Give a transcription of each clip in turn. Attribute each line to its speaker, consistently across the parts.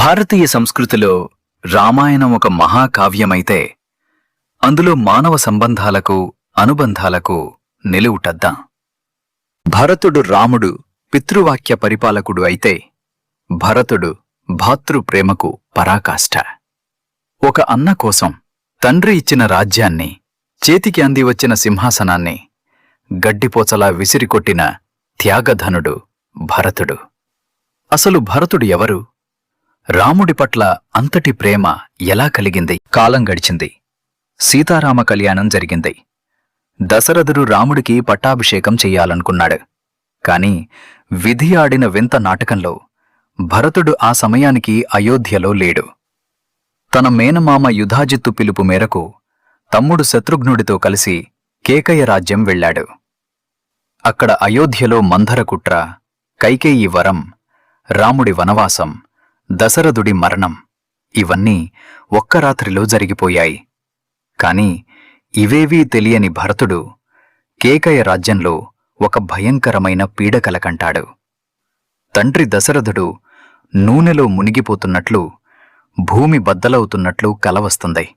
Speaker 1: భారతీయ సంస్కృతిలో రామాయణం ఒక మహాకావ్యమైతే అందులో మానవ సంబంధాలకు అనుబంధాలకు నిలువుటద్దాం? భరతుడు రాముడు పితృవాక్య పరిపాలకుడు అయితే భరతుడు భాతృప్రేమకు పరాకాష్ఠ ఒక అన్న కోసం తండ్రి ఇచ్చిన రాజ్యాన్ని చేతికి అంది వచ్చిన సింహాసనాన్ని గడ్డిపోచలా విసిరికొట్టిన త్యాగధనుడు భరతుడు. అసలు భరతుడు ఎవరు? రాముడి పట్ల అంతటి ప్రేమ ఎలా కలిగింది? కాలం గడిచింది. సీతారామ కళ్యాణం జరిగింది. దశరథుడు రాముడికి పట్టాభిషేకం చెయ్యాలనుకున్నాడు కాని విధి ఆడిన వింత నాటకంలో భరతుడు ఆ సమయానికి అయోధ్యలో లేడు. తన మేనమామ యుధాజిత్తు పిలుపు మేరకు తమ్ముడు శత్రుఘ్నుడితో కలిసి కేకయ రాజ్యం వెళ్ళాడు. అక్కడ అయోధ్యలో మంధరకుట్ర కైకేయి వరం రాముడి వనవాసం దశరథుడి మరణం. ఇవన్నీ ఒక్క రాత్రిలో జరిగిపోయాయి. కాని ఇవేవీ తెలియని భరతుడు కేకయ రాజ్యంలో ఒక భయంకరమైన పీడకలకంటాడు తండ్రి దశరథుడు నూనెలో మునిగిపోతున్నట్లు భూమి బద్దలవుతున్నట్లు కలవస్తుంది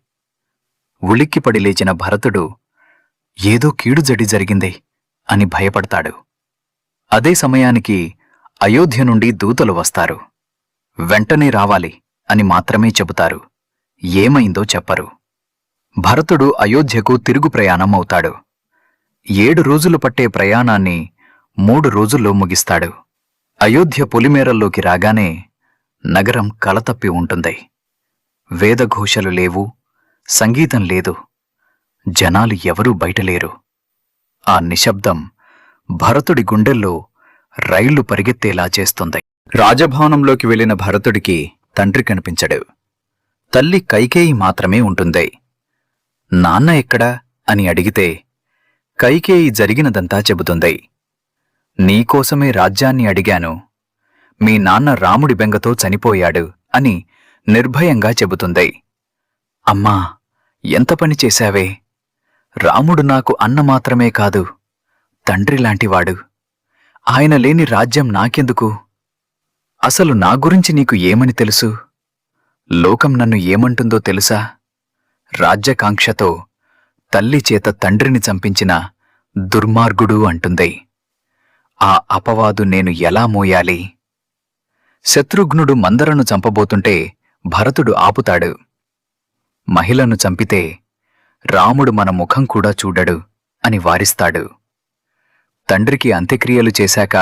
Speaker 1: ఉలిక్కిపడి లేచిన భరతుడు ఏదో కీడుజడి జరిగింది అని భయపడతాడు. అదే సమయానికి అయోధ్య నుండి దూతలు వస్తారు. వెంటనే రావాలి అని మాత్రమే చెబుతారు. ఏమైందో చెప్పరు. భరతుడు అయోధ్యకు తిరుగు ప్రయాణం అవుతాడు ఏడు రోజులు పట్టే ప్రయాణాన్ని మూడు రోజుల్లో ముగిస్తాడు. అయోధ్య పొలిమేరల్లోకి రాగానే నగరం కలతప్పి ఉంటుంది. వేదఘోషలు లేవు సంగీతం లేదు జనాలు ఎవరూ బయటలేరు. ఆ నిశ్శబ్దం భరతుడి గుండెల్లో రైళ్ళు పరిగెత్తేలా చేస్తుంది. రాజభవనంలోకి వెళ్ళిన భరతుడికి తండ్రి కనిపించడు. తల్లి కైకేయి మాత్రమే ఉంటుంది. నాన్న ఎక్కడా? అని అడిగితే కైకేయి జరిగినదంతా చెబుతుంది. నీకోసమే రాజ్యాన్ని అడిగాను. మీ నాన్న రాముడి బెంగతో చనిపోయాడు అని నిర్భయంగా చెబుతుంది. అమ్మా ఎంత పని చేశావే? రాముడు నాకు అన్న మాత్రమే కాదు తండ్రి లాంటివాడు. ఆయన లేని రాజ్యం నాకెందుకు? అసలు నా గురించి నీకు ఏమని తెలుసు? లోకం నన్ను ఏమంటుందో తెలుసా? రాజ్యకాంక్షతో తల్లి చేత తండ్రిని చంపించిన దుర్మార్గుడు అంటుంది. ఆ అపవాదు నేను ఎలా మోయాలి? శత్రుఘ్నుడు మందరను చంపబోతుంటే భరతుడు ఆపుతాడు. మహిళను చంపితే రాముడు మన ముఖం కూడా చూడడు అని వారిస్తాడు. తండ్రికి అంత్యక్రియలు చేశాక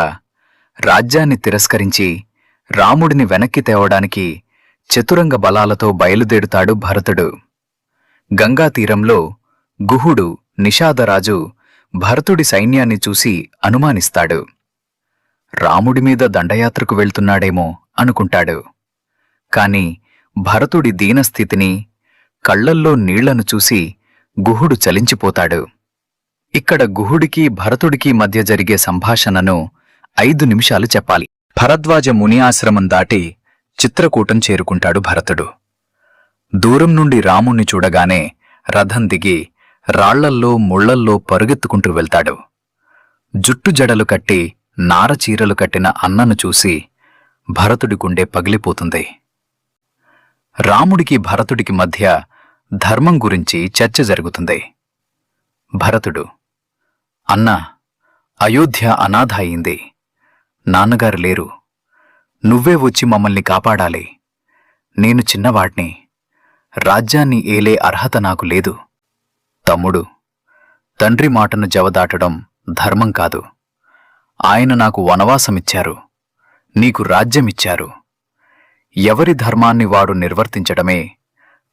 Speaker 1: రాజ్యాన్ని తిరస్కరించి రాముడిని వెనక్కి తేవడానికి చతురంగ బలాలతో బయలుదేరుతాడు భరతుడు. గంగా తీరంలో గుహుడు నిషాదరాజు భరతుడి సైన్యాన్ని చూసి అనుమానిస్తాడు. రాముడి మీద దండయాత్రకు వెళ్తున్నాడేమో అనుకుంటాడు. కాని భరతుడి దీనస్థితిని కళ్ళల్లో నీళ్ళను చూసి గుహుడు చలించిపోతాడు. ఇక్కడ గుహుడికి భరతుడికి మధ్య జరిగే సంభాషణను ఐదు నిమిషాలు చెప్పాలి. భరద్వాజ ముని ఆశ్రమం దాటి చిత్రకూటం చేరుకుంటాడు భరతుడు. దూరం నుండి రాముణ్ణి చూడగానే రథం దిగి రాళ్ళల్లో ముళ్ళల్లో పరుగెత్తుకుంటూ వెళ్తాడు. జుట్టు జడలు కట్టి నారచీరలు కట్టిన అన్నను చూసి భరతుడి గుండె పగిలిపోతుంది. రాముడికి భరతుడికి మధ్య ధర్మం గురించి చర్చ జరుగుతుంది. భరతుడు అన్నా అయోధ్య అనాథ అయింది. నాన్నగారు లేరు. నువ్వే వచ్చి మమ్మల్ని కాపాడాలి. నేను చిన్నవాడ్ని. రాజ్యాన్ని ఏలే అర్హత నాకు లేదు. తమ్ముడు తండ్రి మాటను జవదాటడం ధర్మం కాదు. ఆయన నాకు వనవాసమిచ్చారు. నీకు రాజ్యమిచ్చారు. ఎవరి ధర్మాన్ని వాడు నిర్వర్తించడమే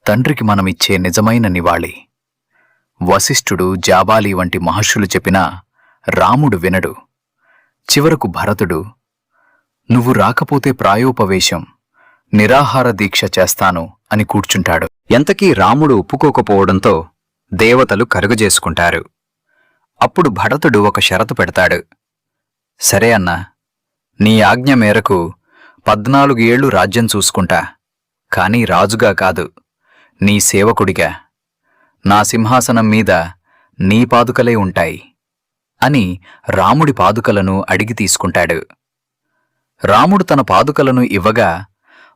Speaker 1: తండ్రికి మనమిచ్చే నిజమైన నివాళి. వశిష్ఠుడు జాబాలి వంటి మహర్షులు చెప్పినా రాముడు వినడు. చివరకు భరతుడు నువ్వు రాకపోతే ప్రాయోపవేశం నిరాహార దీక్ష చేస్తాను అని కూర్చుంటాడు. ఎంతకీ రాముడు ఒప్పుకోకపోవడంతో దేవతలు కరుగజేసుకుంటారు. అప్పుడు భరతుడు ఒక షరతు పెడతాడు. సరే అన్నా నీ ఆజ్ఞ మేరకు పద్నాలుగు ఏళ్ళు రాజ్యం చూసుకుంటా. కాని రాజుగా కాదు నీ సేవకుడిగా. నా సింహాసనం మీద నీ పాదుకలే ఉంటాయి. అని రాముడి పాదుకలను అడిగి తీసుకుంటాడు. రాముడు తన పాదుకలను ఇవ్వగా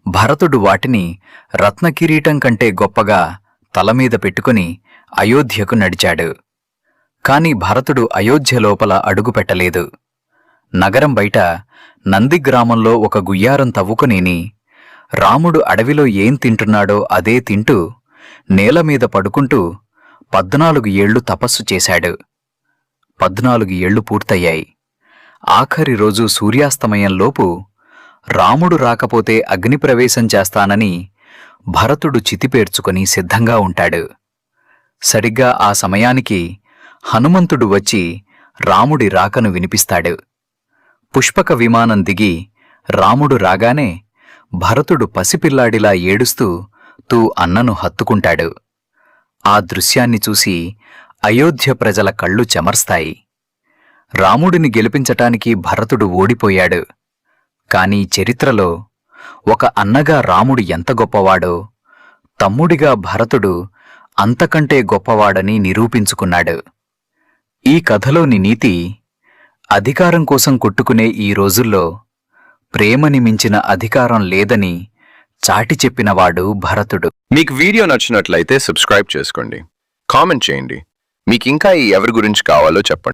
Speaker 1: భరతుడు వాటిని రత్నకిరీటం కంటే గొప్పగా తలమీద పెట్టుకుని అయోధ్యకు నడిచాడు. కాని భరతుడు అయోధ్య లోపల అడుగుపెట్టలేదు నగరం బయట నందిగ్రామంలో ఒక గుయ్యారం తవ్వుకునేని రాముడు అడవిలో ఏం తింటున్నాడో అదే తింటూ నేలమీద పడుకుంటూ పద్నాలుగు ఏళ్ళు తపస్సు చేశాడు. పద్నాలుగు ఏళ్ళు పూర్తయ్యాయి. ఆఖరి రోజు సూర్యాస్తమయంలోపు రాముడు రాకపోతే అగ్నిప్రవేశం చేస్తానని భరతుడు చితిపేర్చుకుని సిద్ధంగా ఉంటాడు. సరిగ్గా ఆ సమయానికి హనుమంతుడు వచ్చి రాముడి రాకను వినిపిస్తాడు. పుష్పక విమానం దిగి రాముడు రాగానే భరతుడు పసిపిల్లాడిలా ఏడుస్తూ తూ అన్నను హత్తుకుంటాడు. ఆ దృశ్యాన్ని చూసి అయోధ్య ప్రజల కళ్ళు చెమర్స్తాయి. రాముడిని గెలిపించటానికి భరతుడు ఓడిపోయాడు. కాని చరిత్రలో ఒక అన్నగా రాముడు ఎంత గొప్పవాడో తమ్ముడిగా భరతుడు అంతకంటే గొప్పవాడని నిరూపించుకున్నాడు. ఈ కథలోని నీతి అధికారం కోసం కొట్టుకునే ఈ రోజుల్లో ప్రేమని మించిన అధికారం లేదని చాటి చెప్పినవాడు భరతుడు.
Speaker 2: మీకు వీడియో నచ్చినట్లయితే సబ్స్క్రైబ్ చేసుకోండి. కామెంట్ చేయండి. మీకు ఇంకా ఈ ఎవరి గురించి కావాలో చెప్పండి.